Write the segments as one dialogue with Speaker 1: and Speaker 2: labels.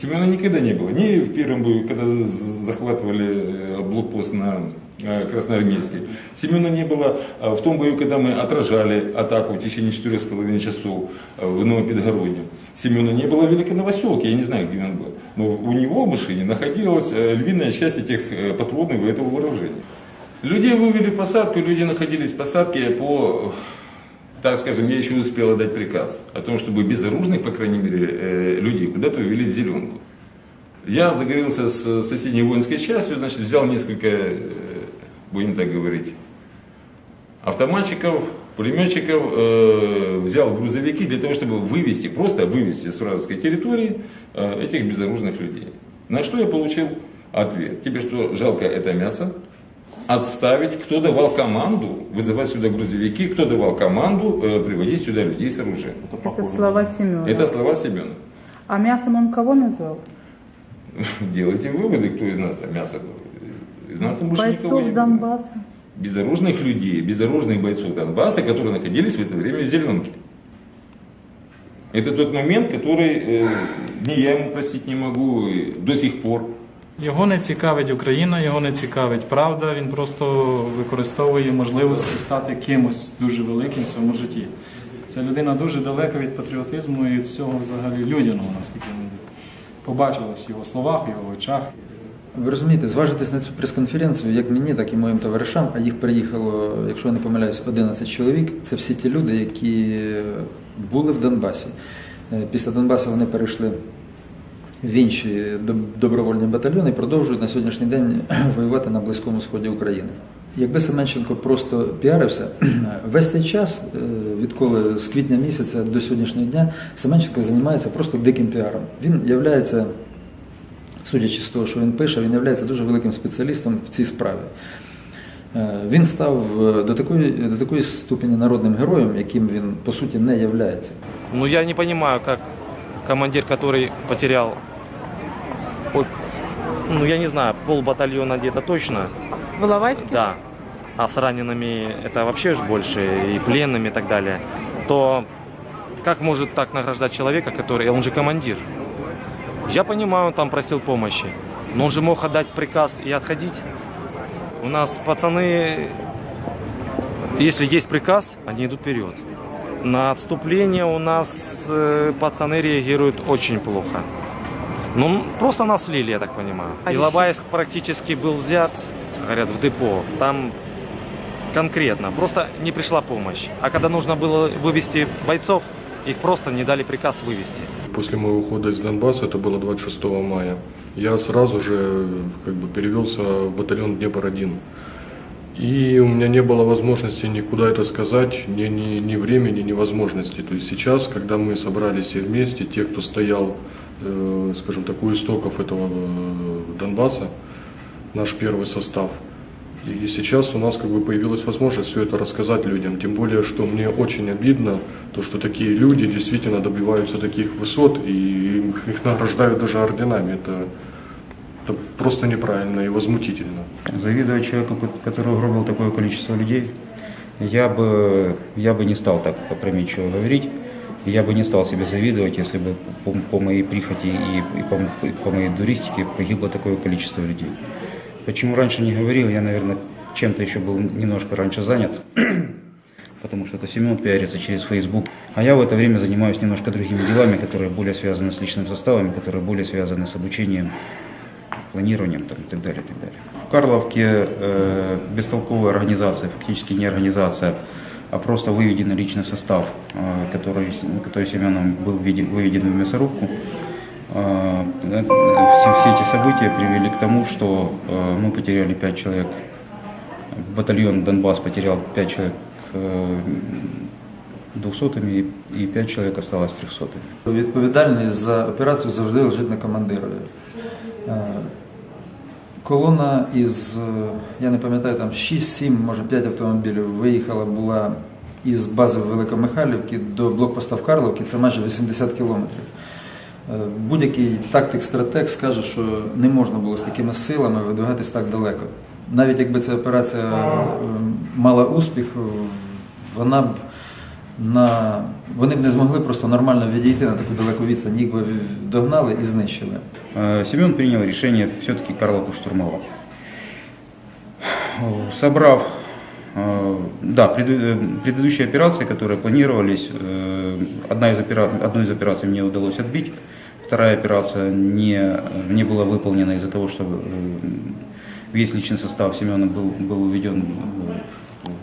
Speaker 1: Семена никогда не было. Ни в первом бою, когда захватывали э, блокпост на э, Красноармейский. Семена не было э, в том бою, когда мы отражали атаку в течение четырех с половиной часов э, в Новопидгородне. Семена не было в Великой Новоселке, я не знаю, где он был. Но у него в машине находилась львиная часть этих патронов и этого вооружения. Людей вывели в посадку, люди находились в посадке по так скажем, я еще не успел отдать приказ о том, чтобы безоружных, по крайней мере, э, людей куда-то увели в зеленку. Я договорился с соседней воинской частью, значит, взял несколько, э, будем так говорить, автоматчиков, пулеметчиков, э, взял грузовики для того, чтобы вывести, просто вывести с вражеской территории э, этих безоружных людей. На что я получил ответ. Тебе что, жалко это мясо? Отставить, кто давал команду вызывать сюда грузовики, кто давал команду э, приводить сюда людей с оружием.
Speaker 2: Это слова Семена.
Speaker 1: Это слова Семена.
Speaker 2: А мясом он кого назвал?
Speaker 1: Делайте выводы, кто из нас там мясо был. Из нас там больше никого не
Speaker 2: Бойцов. Донбасса.
Speaker 1: Безоружных людей, безоружных бойцов Донбасса, которые находились в это время в зеленке. Это тот момент, который э, ни я ему простить не могу до сих пор.
Speaker 3: Його не цікавить Україна, його не цікавить правда. Він просто використовує можливості стати кимось дуже великим в своєму житті. Це людина дуже далека від патріотизму і від всього взагалі людяного, наскільки ми побачилось в його словах, в його очах.
Speaker 4: Ви розумієте, зважитись на цю прес-конференцію, як мені, так і моїм товаришам, а їх приїхало, якщо я не помиляюсь, 11 чоловік. Це всі ті люди, які були в Донбасі. Е, Після Донбасу вони перейшли в інші добровольні батальйони продовжують на сьогоднішній день воювати на Близькому Сході України. Якби Семенченко просто піарився, весь цей час, е, відколи з квітня місяця до сьогоднішнього дня, Семенченко займається просто диким піаром. Він являється судячи з того, що він пише, він є дуже великим спеціалістом в цій справі. Е, Він став е, до такої, до такої ступені народним героєм, яким він по суті не являється.
Speaker 5: Ну, я не понимаю, как командир, который потерял, от- ну, я не знаю, пол батальона где-то точно,
Speaker 2: В Иловайске?
Speaker 5: да, а с ранеными это вообще же больше, и пленными и так далее, то как может так награждать человека, который, он же командир? Я понимаю, он там просил помощи, но он же мог отдать приказ и отходить. У нас пацаны, если есть приказ, они идут вперед. На отступление у нас э, пацаны реагируют очень плохо. Ну, просто нас слили, я так понимаю.
Speaker 2: А
Speaker 5: Иловайск практически был взят, говорят, в депо. Там конкретно, просто не пришла помощь. А когда нужно было вывести бойцов, их просто не дали приказ вывести.
Speaker 6: После моего ухода из Донбасса, это было 26 мая, я сразу же как бы перевелся в батальон Днепр-1. И у меня не было возможности никуда это сказать, ни, ни, ни времени, ни возможности. То есть сейчас, когда мы собрались все вместе, те, кто стоял, скажем так, у истоков этого э, Донбасса, наш первый состав, и сейчас у нас как бы появилась возможность все это рассказать людям. Тем более, что мне очень обидно, то, что такие люди действительно добиваются таких высот и их, награждают даже орденами. Это, это просто неправильно и возмутительно.
Speaker 7: Завидовать человеку, ко- который угробил такое количество людей, я бы, я бы не стал так опрометчиво говорить. Я бы не стал себе завидовать, если бы по, по моей прихоти и, и по, и по моей дуристике погибло такое количество людей. Почему раньше не говорил, я, наверное, чем-то еще был немножко раньше занят, потому что это Семен пиарится через Facebook. А я в это время занимаюсь немножко другими делами, которые более связаны с личным составом, которые более связаны с обучением планированием там, и так далее, и так далее. В Карловке э, бестолковая организация, фактически не организация, а просто выведенный личный состав, э, который, который Семеном был введен- выведен в мясорубку. Э, э, все, все эти события привели к тому, что э, мы потеряли пять человек. Батальон Донбасс потерял пять человек э, двухсотыми и пять человек осталось трехсотыми.
Speaker 4: Відповідальність за операцію завжди лежить на командирові. Колона із, е, я не пам'ятаю, там 6-7, може 5 автомобілів виїхала була із бази Великомихайлівки до блокпоста в Карловці, це майже 80 кілометрів. Е, Будь-який тактик-стратег скаже, що не можна було з такими силами видвигатись так далеко. Навіть якби ця операція е, мала успіх, вона б на вони б не змогли просто нормально відійти на таку далеку відстань, їх би догнали і знищили.
Speaker 7: Э, Семен принял решение все-таки Карловку штурмовать. Э, Собрав, э, да, преду- э, предыдущие операции, которые планировались, э, одна из опера- одну из операций мне удалось отбить, вторая операция не, не была выполнена из-за того, что э, весь личный состав Семена был, был уведен в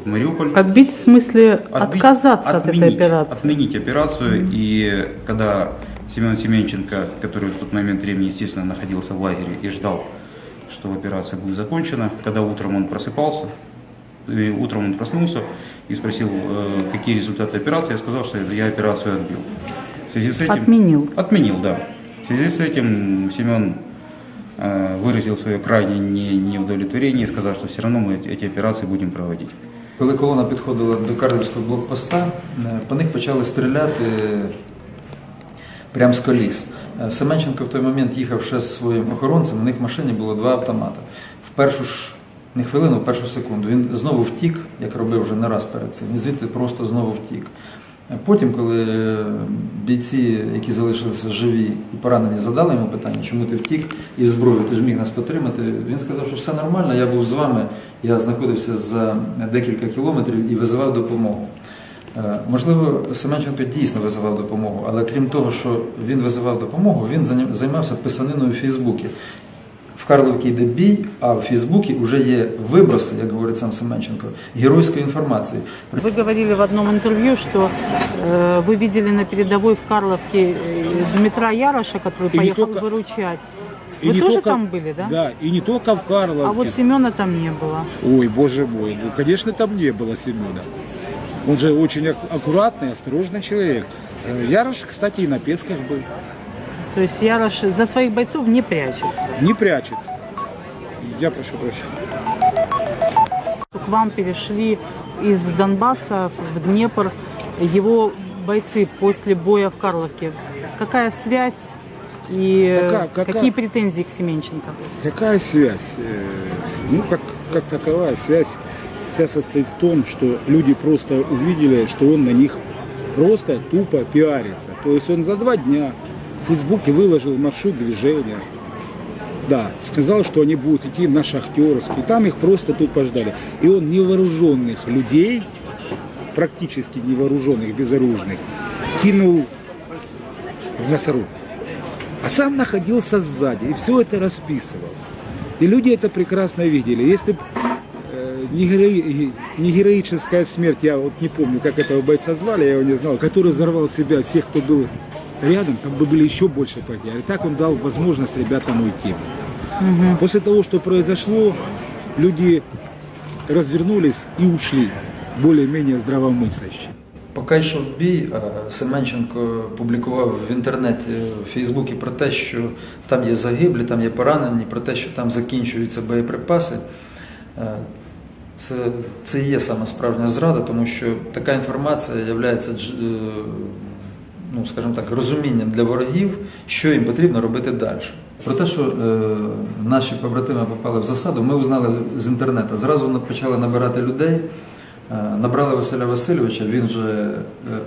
Speaker 7: Мариуполь.
Speaker 2: Отбить в смысле
Speaker 7: Отбить-
Speaker 2: отказаться от этой
Speaker 7: отменить-
Speaker 2: операции?
Speaker 7: Отменить операцию. И когда Семен Семенченко, который в тот момент времени, естественно, находился в лагере и ждал, что операция будет закончена, когда утром он просыпался, и утром он проснулся и спросил, э, какие результаты операции, я сказал, что я операцию отбил. В связи с этим...
Speaker 2: Отменил.
Speaker 7: Отменил, да. В связи с этим Семен э, выразил свое крайнее не- неудовлетворение и сказал, что все равно мы эти операции будем проводить.
Speaker 4: Коли колона підходила до Карлівського блокпоста, е, по них почали стріляти прямо з коліс. Е, Семенченко в той момент їхав ще з своїм охоронцем, у них в машині було два автомати. В першу ж не хвилину, в першу секунду. Він знову втік, як робив вже не раз перед цим. Він звідти просто знову втік. Потім, коли е, бійці, які залишилися живі і поранені, задали йому питання, чому ти втік із зброєю, ти ж міг нас потримати. Він сказав, що все нормально, я був з вами, я знаходився за декілька кілометрів і визивав допомогу. Е, Можливо, Семенченко дійсно визивав допомогу, але крім того, що він визивав допомогу, він займався писаниною у Фейсбуці. В Карловці йде бій, а в Фейсбуці вже є виброси, як говорить сам Семенченко, геройської інформації.
Speaker 2: Вы говорили в одном интервью, что э, вы видели на передовой в Карловке э, Дмитра Яроша, который
Speaker 8: И не
Speaker 2: поехал
Speaker 8: только-
Speaker 2: выручать.
Speaker 8: И
Speaker 2: Вы
Speaker 8: не
Speaker 2: тоже
Speaker 8: только-
Speaker 2: там были, да?
Speaker 8: Да, и не только в Карловке.
Speaker 2: А вот Семена там не было.
Speaker 8: Ой, боже мой, ну, конечно, там не было Семена. Он же очень ак- аккуратный, осторожный человек. Э, Ярош, кстати, и на Песках был.
Speaker 2: То есть Ярош за своих бойцов не прячется.
Speaker 8: Не прячется. Я прошу прощения.
Speaker 2: К вам перешли из Донбасса в Днепр его бойцы после боя в Карловке. Какая связь и
Speaker 8: Какая- какая-
Speaker 2: какие претензии к Семенченко?
Speaker 8: Какая связь? Э, Ну, как, как таковая связь вся состоит в том, что люди просто увидели, что он на них просто тупо пиарится. То есть он за два дня в Фейсбуке выложил маршрут движения. Да, сказал, что они будут идти на Шахтерский. Там их просто тупо ждали. И он невооруженных людей, практически невооруженных, безоружных, кинул в мясорубку. А сам находился сзади и все это расписывал. И люди это прекрасно видели. Если б, э, не, герои- не героическая смерть, я вот не помню, как этого бойца звали, я его не знал, который взорвал себя, всех, кто был рядом, там бы были еще больше потерь. И так он дал возможность ребятам уйти. После того, что произошло, люди развернулись и ушли, более-менее здравомыслящие.
Speaker 4: Поки йшов бій, е, Семенченко публікував в інтернеті в Фейсбуці про те, що там є загиблі, там є поранені, про те, що там закінчуються боєприпаси. Е, Це, це і є саме справжня зрада, тому що така інформація є, ну, скажімо так, розумінням для ворогів, що їм потрібно робити далі. Про те, що е, наші побратими попали в засаду, ми узнали з інтернету. Зразу почали набирати людей. Е, Набрали Василя Васильовича, він же е,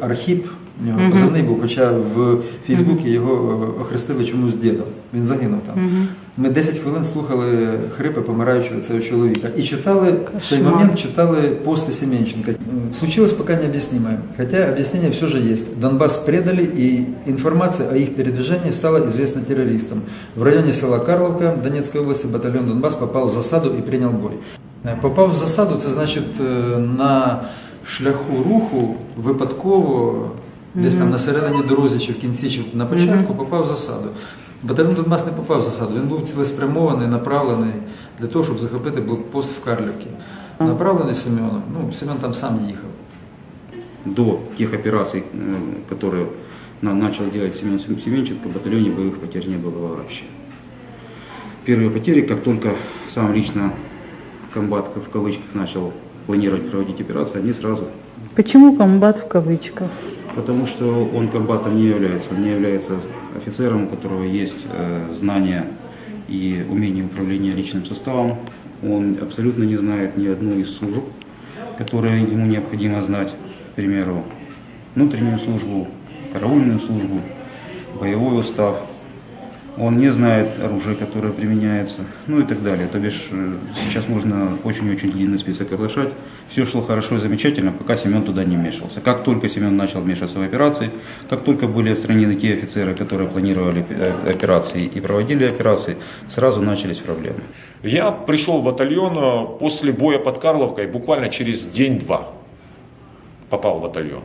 Speaker 4: Архіп, у нього позивний був, хоча в Фейсбуці його е, охрестили чомусь дідом. Він загинув там. Ми 10 хвилин слухали хрипи помираючого цього чоловіка і читали в цей
Speaker 2: Кошмар.
Speaker 4: момент читали посты Семенченко. М, Случилось пока необъяснимое, хотя объяснение все же есть. Донбасс предали, и информация о их передвижении стала известна террористам. В районе села Карловка Донецкой области батальон Донбасс попал в засаду и принял бой. Е, Попав в засаду, це значить е, на шляху руху випадково, десь там на середині дорозі чи в кінці, чи на початку попав в засаду. Батальйон Донбас не попав в засаду, він був цілеспрямований, направлений для того, щоб захопити блокпост в Карлівці. Направлений Семеном. Ну, Семен там сам їхав.
Speaker 7: до тех операций, э, которые на- начал делать Семен Сем- Семенченко, в батальоне боевых потерь не было вообще. Первые потери, как только сам лично комбат в кавычках начал планировать проводить операцию, они сразу,
Speaker 2: Почему комбат в кавычках?
Speaker 7: потому что он комбатом не является, он не является офицером, у которого есть э, знания и умение управления личным составом. Он абсолютно не знает ни одну из служб, которые ему необходимо знать. К примеру, внутреннюю службу, караульную службу, боевой устав. Он не знает оружия, которое применяется, ну и так далее. То бишь э, сейчас можно очень-очень длинный список оглашать. Все шло хорошо и замечательно, пока Семен туда не вмешивался. Как только Семен начал вмешиваться в операции, как только были отстранены те офицеры, которые планировали э, операции и проводили операции, сразу начались проблемы.
Speaker 9: Я пришел в батальон э, после боя под Карловкой, буквально через день-два попал в батальон.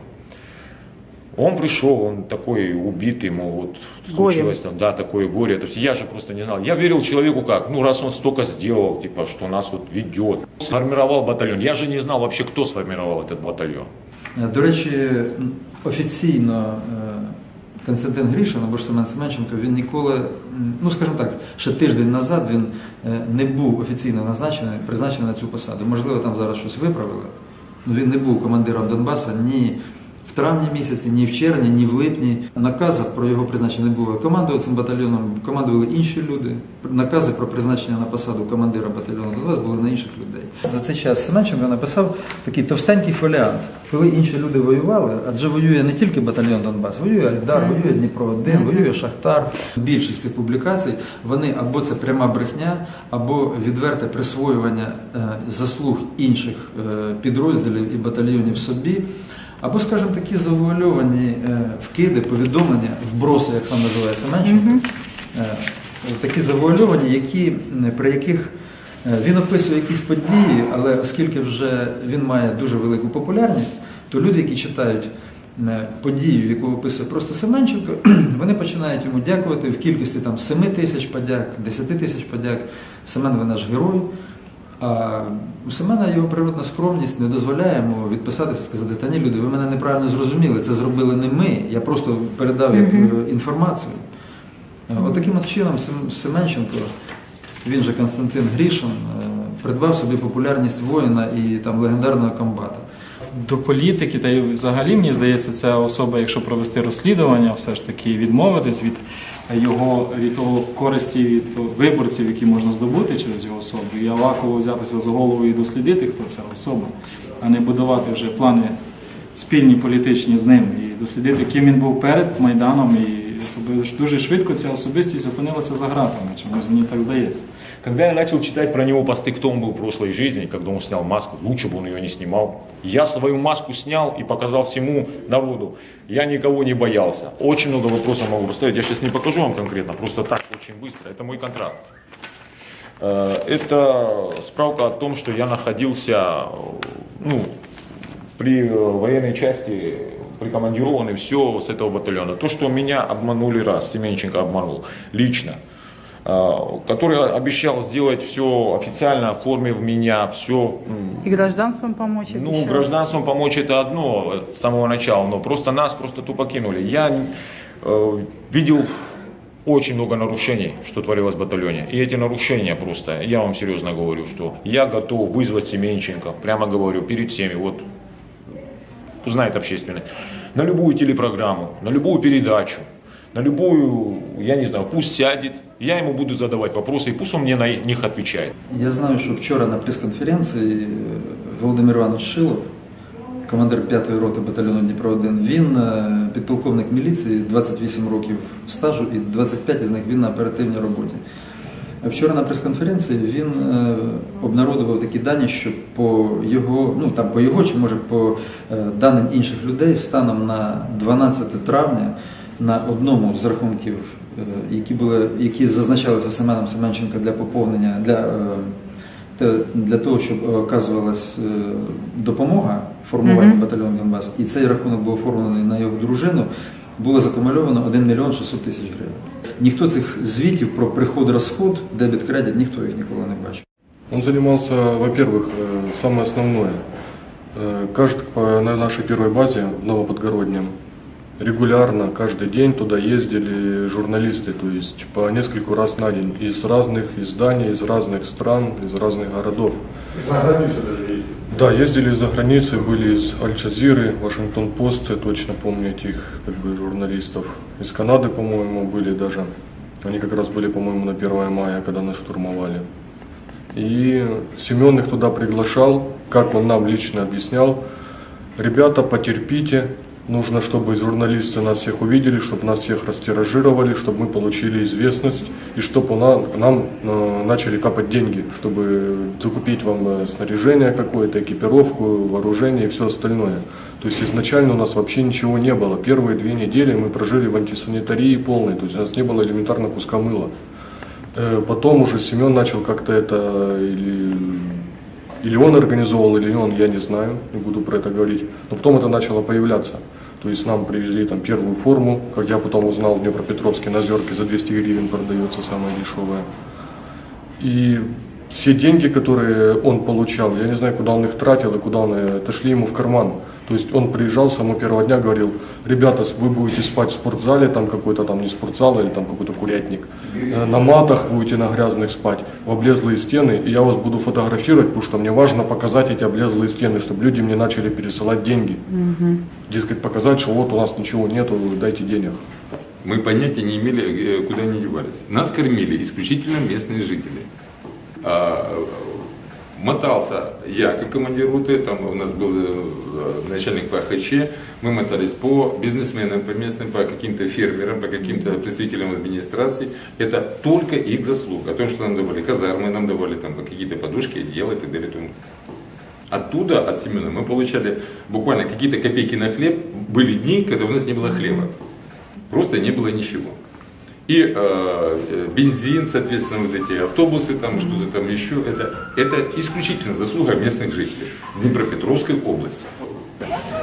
Speaker 9: Он пришел, он такой убитый, мол, вот
Speaker 2: Горе.
Speaker 9: там, да, такое горе. То есть я же просто не знал. Я верил человеку как, ну раз он столько сделал, типа, что нас вот ведет. Сформировал батальон. Я же не знал вообще, кто сформировал этот батальон.
Speaker 4: Е, До речі, офіційно е, Константин Грішин або ж Семен Семенченко, він ніколи, ну скажімо так, ще тиждень назад він е, не був офіційно назначений, призначений на цю посаду. Можливо, там зараз щось виправили. але він не був командиром Донбаса ні в травні місяці, ні в червні, ні в липні. Наказу про його призначення не було. Командував цим батальйоном, командували інші люди. Накази про призначення на посаду командира батальйону Донбас були на інших людей. За цей час Семенченко написав такий товстенький фоліант. Коли інші люди воювали, адже воює не тільки батальйон Донбас, воює Айдар, воює Дніпро 1 воює Шахтар. Більшість цих публікацій вони або це пряма брехня, або відверте присвоювання е, заслуг інших е, підрозділів і батальйонів собі. Або, скажімо, такі завуальовані е, вкиди, повідомлення, вброси, як сам називає Семенченко, е, такі завуальовані, які, при яких е, він описує якісь події, але оскільки вже він має дуже велику популярність, то люди, які читають е, подію, яку описує просто Семенченко, вони починають йому дякувати в кількості там 7 тисяч подяк, 10 тисяч подяк. Семен ви наш герой. А у Семена його природна скромність не дозволяє йому відписатися і сказати, та ні, люди, ви мене неправильно зрозуміли, це зробили не ми. Я просто передав як е, інформацію. От таким от чином Семенченко, він же Константин Грішин, е, придбав собі популярність воїна і там легендарного комбата.
Speaker 3: До політики, та й взагалі мені здається, ця особа, якщо провести розслідування, все ж таки відмовитись від його від того користі від виборців, які можна здобути через його особу, і Аваково взятися за голову і дослідити, хто ця особа, а не будувати вже плани спільні політичні з ним і дослідити, ким він був перед Майданом, і дуже швидко ця особистість опинилася за ґратами. Чомусь мені так здається.
Speaker 9: Когда я начал читать про него посты, кто он был в прошлой жизни, когда он снял маску, лучше бы он ее не снимал. Я свою маску снял и показал всему народу. Я никого не боялся. Очень много вопросов могу поставить. Я сейчас не покажу вам конкретно, просто так, очень быстро. Это мой контракт. Э, Это справка о том, что я находился э, ну, при э, военной части, прикомандированный все с этого батальона. То, что меня обманули раз, Семенченко обманул лично, который обещал сделать все официально, оформив меня, все
Speaker 2: И гражданством помочь
Speaker 9: ну,
Speaker 2: обещал.
Speaker 9: гражданством помочь это одно э, с самого начала, но просто нас просто тупо кинули. Я э, видел очень много нарушений, что творилось в батальоне. И эти нарушения просто, я вам серьезно говорю, что я готов вызвать Семенченко, прямо говорю, перед всеми, вот узнает общественность, на любую телепрограмму, на любую передачу, на любую, я не знаю, пусть сядет, я ему буду задавать вопросы, и пусть он мне на них отвечает.
Speaker 4: Я знаю, що вчора на прес-конференції е, Володимир Іванович Шилов, командир 5-ї роти батальйону Дніпро 1, він е, підполковник міліції, 28 років стажу і 25 із них він на оперативній роботі. Вчора на прес-конференції він е, обнародував такі дані, що по його, ну там по його чи може по даним інших людей, станом на 12 травня на одному з рахунків, які були, які зазначалися Семеном Семенченко для поповнення для, е, те- для того, щоб оказувалась е, допомога формуванню
Speaker 2: Мгм.
Speaker 4: батальйону Донбас, і цей рахунок був оформлений на його дружину, було закумульовано 1 мільйон 600 тисяч гривень. Ніхто цих звітів про приход-розход, дебіт-кредит, ніхто їх ніколи не бачив.
Speaker 6: Он занимался, во-первых, э, самое основное. Э, Каждый по- на нашей первой базе в Новоподгороднем регулярно, каждый день туда ездили журналисты, то есть по нескольку раз на день из разных изданий, из разных стран, из разных городов. Да, ездили из-за границы, были из Аль-Джазиры, Вашингтон-Пост, я точно помню этих как бы, журналистов. Из Канады, по-моему, были даже. Они как раз были, по-моему, на 1 мая, когда нас штурмовали. И Семен их туда приглашал, как он нам лично объяснял. Ребята, потерпите, Нужно, чтобы журналисты нас всех увидели, чтобы нас всех растиражировали, чтобы мы получили известность и чтобы нам э, начали капать деньги, чтобы закупить вам э, снаряжение какое-то, экипировку, вооружение и все остальное. То есть изначально у нас вообще ничего не было. Первые две недели мы прожили в антисанитарии полной, то есть у нас не было элементарно куска мыла. Э, Потом уже Семен начал как-то это или, или он организовал, или он, я не знаю, не буду про это говорить. Но потом это начало появляться. То есть нам привезли там первую форму, как я потом узнал, в Днепропетровске на зерке за 200 гривен продается самая дешевая. И все деньги, которые он получал, я не знаю, куда он их тратил и куда он э, отошли ему в карман. То есть он приезжал с самого первого дня, говорил, ребята, вы будете спать в спортзале, там какой-то там не спортзал или там какой-то курятник, Э, на матах будете на грязных спать, в облезлые стены, и я вас буду фотографировать, потому что мне важно показать эти облезлые стены, чтобы люди мне начали пересылать деньги. Дескать, показать, что вот у нас ничего нету, дайте денег.
Speaker 1: Мы понятия не имели, э, куда они девались. Нас кормили исключительно местные жители. Мотался я как командир роты, там у нас был э, начальник по ХЧ, мы мотались по бизнесменам, по местным, по каким-то фермерам, по каким-то представителям администрации. Это только их заслуга. О том, что нам давали казармы, нам давали там какие-то подушки, одеяла и так далее. Оттуда, от Семена, мы получали буквально какие-то копейки на хлеб. Были дни, когда у нас не было хлеба. Просто не было ничего. И э, э, бензин, соответственно, вот эти автобусы, там что-то там еще, это, это исключительно заслуга местных жителей Днепропетровской области.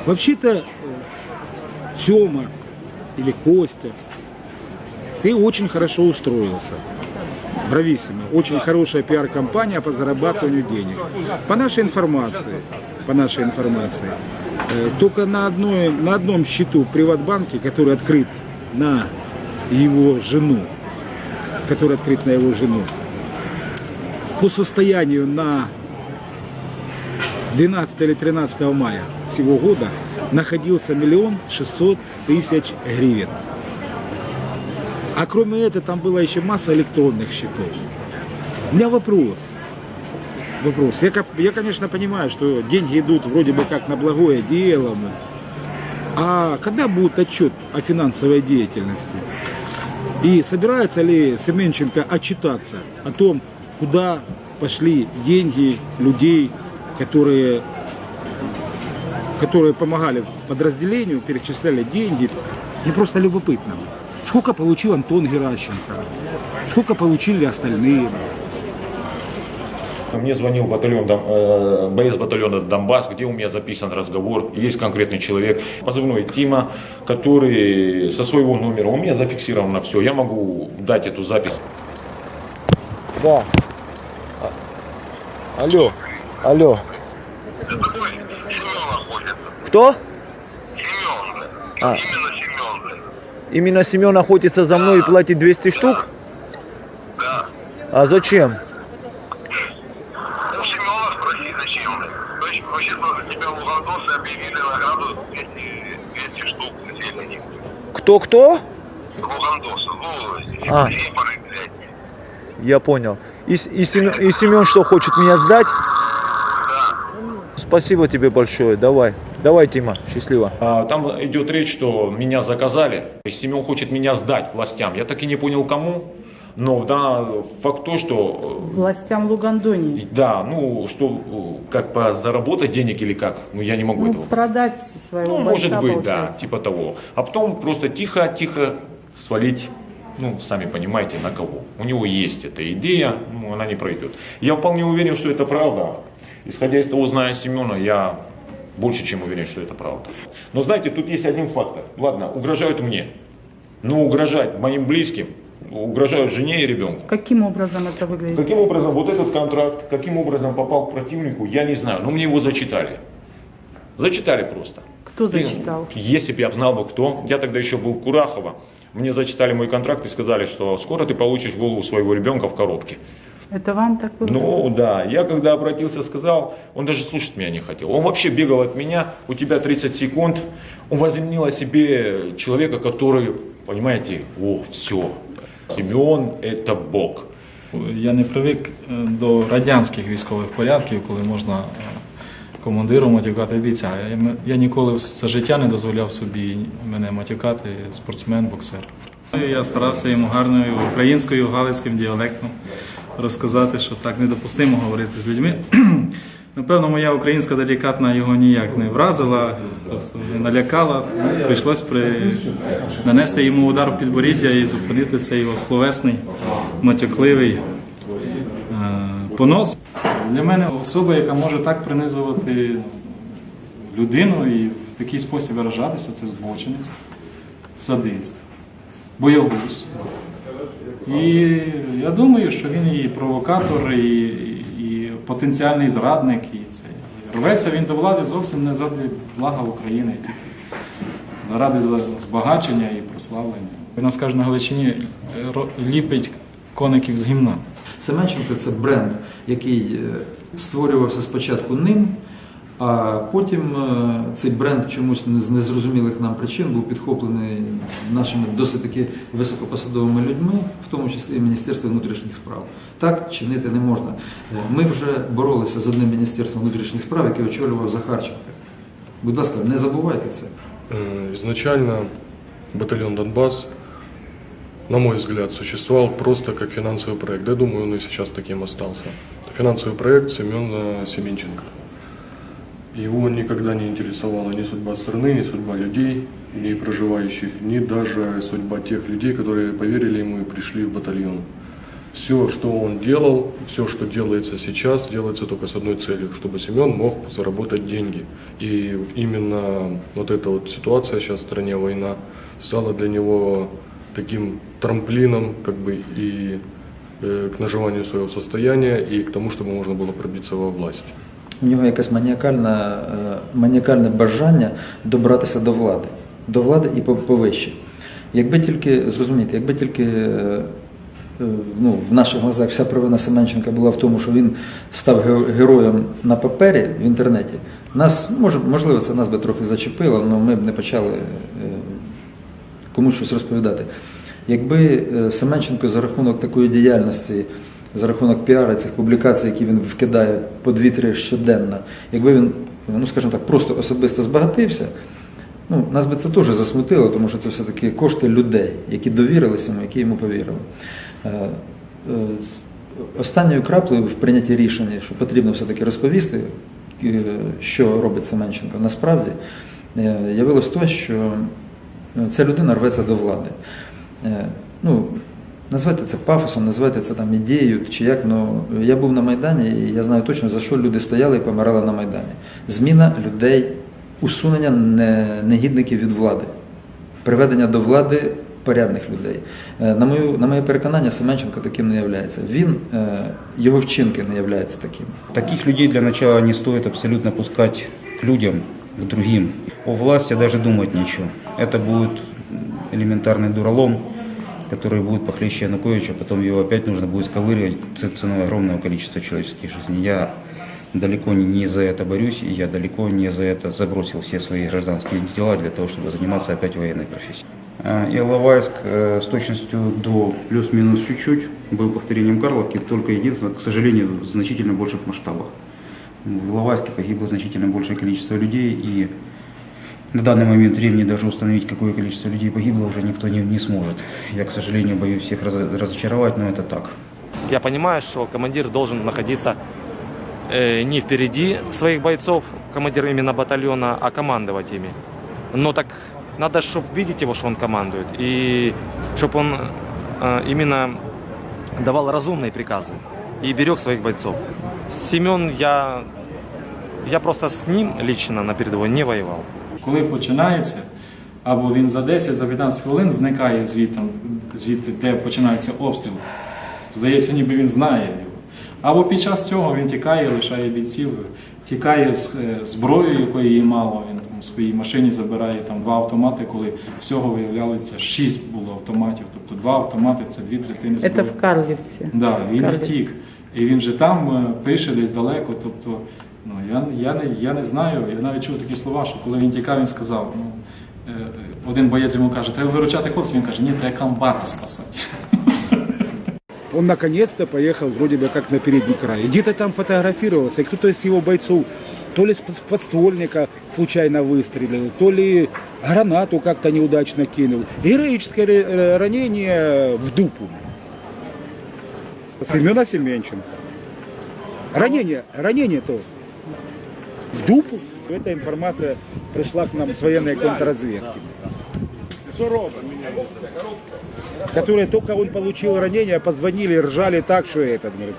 Speaker 8: Вообще-то э, Тёма или Костя, ты очень хорошо устроился. Брависсимо. Очень хорошая пиар-компания по зарабатыванию денег. По нашей информации, по нашей информации, э, только на, одной, на одном счету в Приватбанке, который открыт на его жену, который открыт на его жену, по состоянию на 12 или 13 мая сего года находился миллион шестьсот тысяч гривен. А кроме этого там была еще масса электронных счетов. У меня вопрос. Вопрос. Я, я, конечно, понимаю, что деньги идут вроде бы как на благое дело. А когда будет отчет о финансовой деятельности? И собирается ли Семенченко отчитаться о том, куда пошли деньги людей, которые, которые помогали подразделению, перечисляли деньги? Мне просто любопытно. Сколько получил Антон Геращенко? Сколько получили остальные?
Speaker 9: Мне звонил батальон, э, боец батальона Донбасс, где у меня записан разговор. Есть конкретный человек, позывной Тима, который со своего номера, у меня зафиксировано все. Я могу дать эту запись.
Speaker 10: Да. Алло. Алло. Кто? А. Именно Семен охотится за мной и платит 200 штук? Да. А зачем?
Speaker 11: У Семена спроси, зачем? То есть, вообще, за тебя Лугандосы объявили награду 200, 200 штук населения.
Speaker 10: Кто-кто?
Speaker 11: Ну,
Speaker 10: А.
Speaker 11: выборы, блядь.
Speaker 10: Я понял. И, и, Семен, и Семен что, хочет меня сдать? Спасибо тебе большое. Давай. Давай, Тима. Счастливо.
Speaker 9: А, Там идет речь, что меня заказали. И Семен хочет меня сдать властям. Я так и не понял, кому. Но да, факт то, что
Speaker 2: Властям Лугандонии.
Speaker 9: э, да, ну что, э, как по заработать денег или как, ну я не могу
Speaker 2: Ну,
Speaker 9: этого
Speaker 2: продать своего
Speaker 9: Ну, может быть, да,
Speaker 2: получается.
Speaker 9: типа того. А потом просто тихо-тихо свалить, ну, сами понимаете, на кого. У него есть эта идея, ну, она не пройдет. Я вполне уверен, что это правда. Исходя из того, зная Семена, я больше чем уверен, что это правда. Но знаете, тут есть один фактор. Ладно, угрожают мне. Но угрожать моим близким, угрожают жене и ребенку.
Speaker 2: Каким образом это выглядит?
Speaker 9: Каким образом вот этот контракт, каким образом попал к противнику, я не знаю. Но мне его зачитали. Зачитали просто.
Speaker 2: Кто зачитал?
Speaker 9: И Если бы я знал бы кто, я тогда еще был в Курахово, мне зачитали мой контракт и сказали, что скоро ты получишь голову своего ребенка в коробке.
Speaker 2: Это вам так выглядит?
Speaker 9: Ну да, я когда обратился, сказал, он даже слушать меня не хотел. Он вообще бегал от меня, у тебя 30 секунд, он возомнил о себе человека, который, понимаете, о, все, Семен это Бог.
Speaker 3: Я не привик е, до радянських військових порядків, коли можна е, командиру матюкати бійця. Я, ніколи за життя не дозволяв собі мене матюкати спортсмен, боксер. Я старався йому гарною українською галицьким діалектом розказати, що так недопустимо говорити з людьми. Напевно, моя українська делікатна його ніяк не вразила, тобто не налякала. Прийшлось при... нанести йому удар в підборіддя і зупинити цей його словесний, матюкливий е, понос. Для мене особа, яка може так принизувати людину і в такий спосіб виражатися, це збочинець, садист, боягуз. І я думаю, що він і провокатор, і потенціальний зрадник. І це. Рветься він до влади зовсім не заради блага України, тільки заради збагачення і прославлення. Він нас каже на Галичині ліпить коників з гімна.
Speaker 4: Семенченко це бренд, який е, створювався спочатку ним, а потім е, цей бренд чомусь з незрозумілих нам причин був підхоплений нашими досить таки високопосадовими людьми, в тому числі і Міністерством внутрішніх справ. Так чинити не можна. Е, Ми вже боролися з одним міністерством внутрішніх справ, яке очолював Захарченко. Будь ласка, не забувайте це.
Speaker 6: Э, Изначально батальон «Донбасс», на мой взгляд, существовал просто как финансовый проект. Да, я думаю, он и сейчас таким остался. Финансовый проект Семена Семенченко. Его никогда не интересовала ни судьба страны, ни судьба людей, ни проживающих, ни даже судьба тех людей, которые поверили ему и пришли в батальон. Все, что он делал, все, что делается сейчас, делается только с одной целью, чтобы Семен мог заработать деньги. И именно вот эта вот ситуация сейчас в стране, война, стала для него таким трамплином как бы и э, к наживанию своего состояния, и к тому, чтобы можно было пробиться во власть.
Speaker 4: У нього якесь маніакальне, е, маніакальне бажання добратися до влади, до влади і по- повище. Якби тільки зрозуміти, якби тільки е, е, ну, в наших глазах вся провина Семенченка була в тому, що він став героєм на папері в інтернеті, нас можливо, це нас би трохи зачепило, але ми б не почали комусь щось розповідати. Якби Семенченко за рахунок такої діяльності, за рахунок піару цих публікацій, які він вкидає по 2-3 щоденно, якби він, ну скажімо так, просто особисто збагатився, ну, нас би це теж засмутило, тому що це все-таки кошти людей, які довірилися йому, які йому повірили. Е, е, Останньою краплею в прийнятті рішення, що потрібно все-таки розповісти, е, що робить Семенченко, насправді явилось те, що ця людина рветься до влади. Ну, назвайте це пафосом, назвайте це там ідеєю чи як. Ну, я був на Майдані і я знаю точно, за що люди стояли і помирали на Майдані. Зміна людей, усунення не- негідників від влади, приведення до влади порядних людей. Е, На, мою, на моє переконання, Семенченко таким не являється. Він, е, його вчинки не являються такими.
Speaker 7: Таких людей для начала не стоит абсолютно пускать к людям, к другим. О власти даже думать нечего. Это будет элементарный дуралом, Который будет похлеще Януковича, потом его опять нужно будет сковыривать ценой огромного количества человеческих жизней. Я далеко не- не за это борюсь, и я далеко не за это забросил все свои гражданские дела для того, чтобы заниматься опять военной профессией. А, Иловайск э, с точностью до плюс-минус чуть-чуть был повторением Карловки, только единственное, к сожалению, в значительно больших масштабах. В Иловайске погибло значительно большее количество людей, и на данный момент времени даже установить, какое количество людей погибло, уже никто не, не сможет. Я, к сожалению, боюсь всех раз- разочаровать, но это так.
Speaker 5: Я понимаю, что командир должен находиться э, не впереди своих бойцов, командир именно батальона, а командовать ими. Но так надо, чтобы видеть его, что он командует, и чтобы он э, именно давал разумные приказы и берег своих бойцов. Семен, я, я просто с ним лично на передовой не воевал.
Speaker 3: Коли починається, або він за 10, за 15 хвилин зникає звідти, звідти де починається обстріл. Здається, ніби він знає його. Або під час цього він тікає, лишає бійців, тікає з е, зброєю, якої є мало. Він там в своїй машині забирає там два автомати, коли всього виявляється шість було автоматів. Тобто два автомати це дві третини зброї.
Speaker 2: Это в Карлевце.
Speaker 3: Да, він
Speaker 2: Карлівці.
Speaker 3: втік. І він же там е, пише десь далеко. Тобто, ну я, я, не, я не знаю. Я навіть чув такі слова, що коли він тікав, він сказав. Ну, е, е, один боєць йому каже, треба виручати хлопців. Він каже, ні, треба комбата спасати.
Speaker 8: Он наконец-то поехал вроде бы как на передний край. И Где-то там фотографировался, и кто-то из его бойцов То ли с с подствольника случайно выстрелил, то ли гранату как-то неудачно кинул. Героическое ре- ранение в дупу. Семена Семенченко. Ранение, ранение-то в дупу. Эта информация пришла к нам с военной контрразведки. Которые только он получил ранение, позвонили, ржали так, что этот, говорит,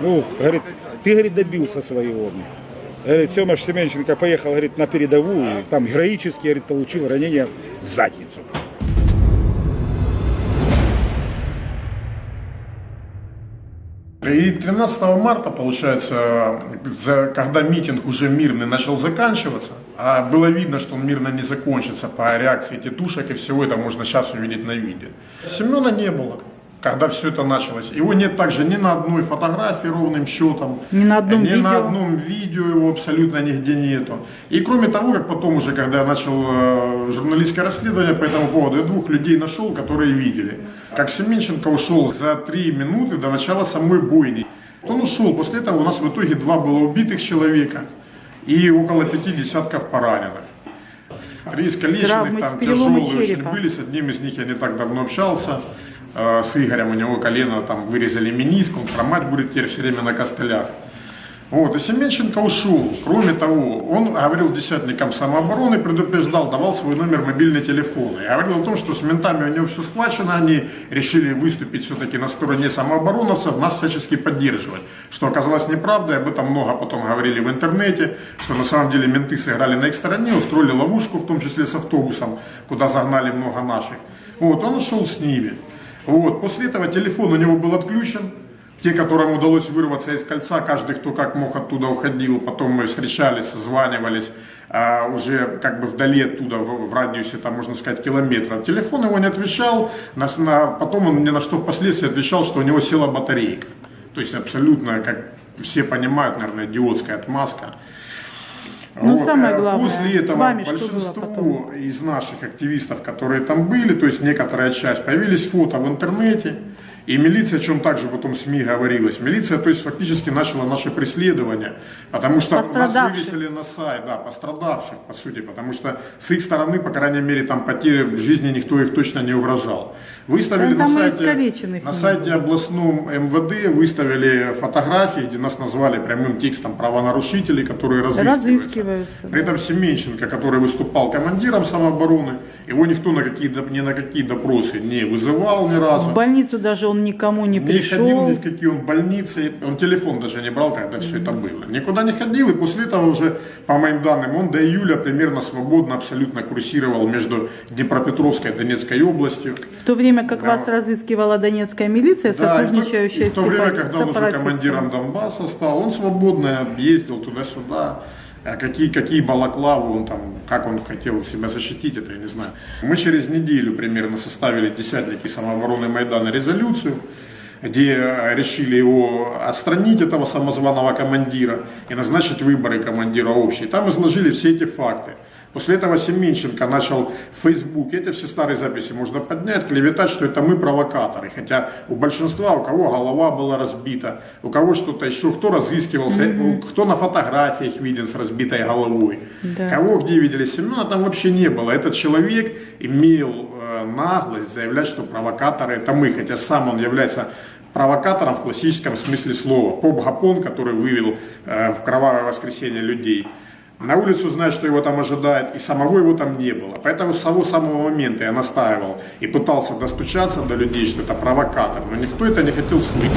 Speaker 8: ну, говорит, ты, говорит, добился своего. Говорит, Семаш Семенченко поехал, говорит, на передовую, там героически, говорит, получил ранение в задницу.
Speaker 12: И 13 марта, получается, когда митинг уже мирный начал заканчиваться, а было видно, что он мирно не закончится по реакции тетушек и всего это можно сейчас увидеть на видео. Семена не было, когда все это началось. Его нет также ни на одной фотографии ровным счетом,
Speaker 2: Ни на одном
Speaker 12: ни на
Speaker 2: видео.
Speaker 12: одном видео его абсолютно нигде нету. И кроме того, как потом уже, когда я начал э, журналистское расследование по этому поводу, я двух людей нашел, которые видели, как Семенченко ушел за три минуты до начала самой бойни. Он ушел, после этого у нас в итоге два было убитых человека и около пяти десятков пораненых. Три искалеченных,
Speaker 2: Травмы,
Speaker 12: там тяжелые очень были, с одним из них я не так давно общался, с Игорем, у него колено там вырезали мениск, он хромать будет теперь все время на костылях. Вот, и Семенченко ушел. Кроме того, он говорил десятникам самообороны, предупреждал, давал свой номер мобильного телефона. И говорил о том, что с ментами у него все схвачено, они решили выступить все-таки на стороне самообороновцев, нас всячески поддерживать. Что оказалось неправдой, об этом много потом говорили в интернете, что на самом деле менты сыграли на их стороне, устроили ловушку, в том числе с автобусом, куда загнали много наших. Вот, он ушел с ними. Вот, после этого телефон у него был отключен, те, которым удалось вырваться из кольца, каждый, кто как мог оттуда уходил, потом мы встречались, созванивались, а, уже как бы вдали оттуда, в, в радиусе, там, можно сказать, километра. Телефон его не отвечал, на, на- потом он мне на что впоследствии отвечал, что у него села батарейка. То есть абсолютно, как все понимают, наверное, идиотская отмазка.
Speaker 2: Ну,
Speaker 12: Вот,
Speaker 2: самое
Speaker 12: э,
Speaker 2: главное,
Speaker 12: После этого
Speaker 2: потом?
Speaker 12: из наших активистов, которые там были, то есть некоторая часть, появились фото в интернете, и милиция, о чем также потом СМИ говорилось, милиция, то есть фактически начала наше преследование, потому что нас вывесили на сайт, да, пострадавших, по сути, потому что с их стороны, по крайней мере, там потери в жизни никто их точно не угрожал. Выставили
Speaker 2: Да
Speaker 12: на сайте, на сайте областном МВД выставили фотографии, где нас назвали прямым текстом правонарушителей, которые разыскиваются.
Speaker 2: Разыскиваются.
Speaker 12: При этом Семенченко, который выступал командиром самообороны, его никто на какие, ни на какие допросы не вызывал ни разу.
Speaker 2: В больницу даже он никому не
Speaker 12: Не ходил
Speaker 2: пришел.
Speaker 12: ни в какие он больницы, он телефон даже не брал, когда все это было. Никуда не ходил, и после этого уже, по моим данным, он до июля примерно свободно абсолютно курсировал между Днепропетровской и Донецкой областью.
Speaker 2: В то время как
Speaker 12: Да.
Speaker 2: вас разыскивала донецкая милиция,
Speaker 12: Да, и в то-
Speaker 2: сотрудничающая
Speaker 12: и в то время, когда он уже командиром Донбасса стал, он свободно ездил туда-сюда. А какие, какие балаклавы он там, как он хотел себя защитить, это я не знаю. Мы через неделю примерно составили десятники самообороны Майдана резолюцию, где решили его отстранить, этого самозваного командира, и назначить выборы командира общие. Там изложили все эти факты. После этого Семенченко начал в Фейсбуке, это все старые записи можно поднять, клеветать, что это мы провокаторы. Хотя у большинства, у кого голова была разбита, у кого что-то еще, кто разыскивался, у- кто на фотографиях виден с разбитой головой,
Speaker 2: Да.
Speaker 12: кого где видели Семена, там вообще не было. Этот человек имел э, наглость заявлять, что провокаторы это мы, хотя сам он является провокатором в классическом смысле слова. Поп Гапон, который вывел э, в кровавое воскресенье людей. На улицу знает, что его там ожидает, и самого его там не было. Поэтому с того самого момента я настаивал и пытался достучаться до людей, что это провокатор, но никто это не хотел слышать.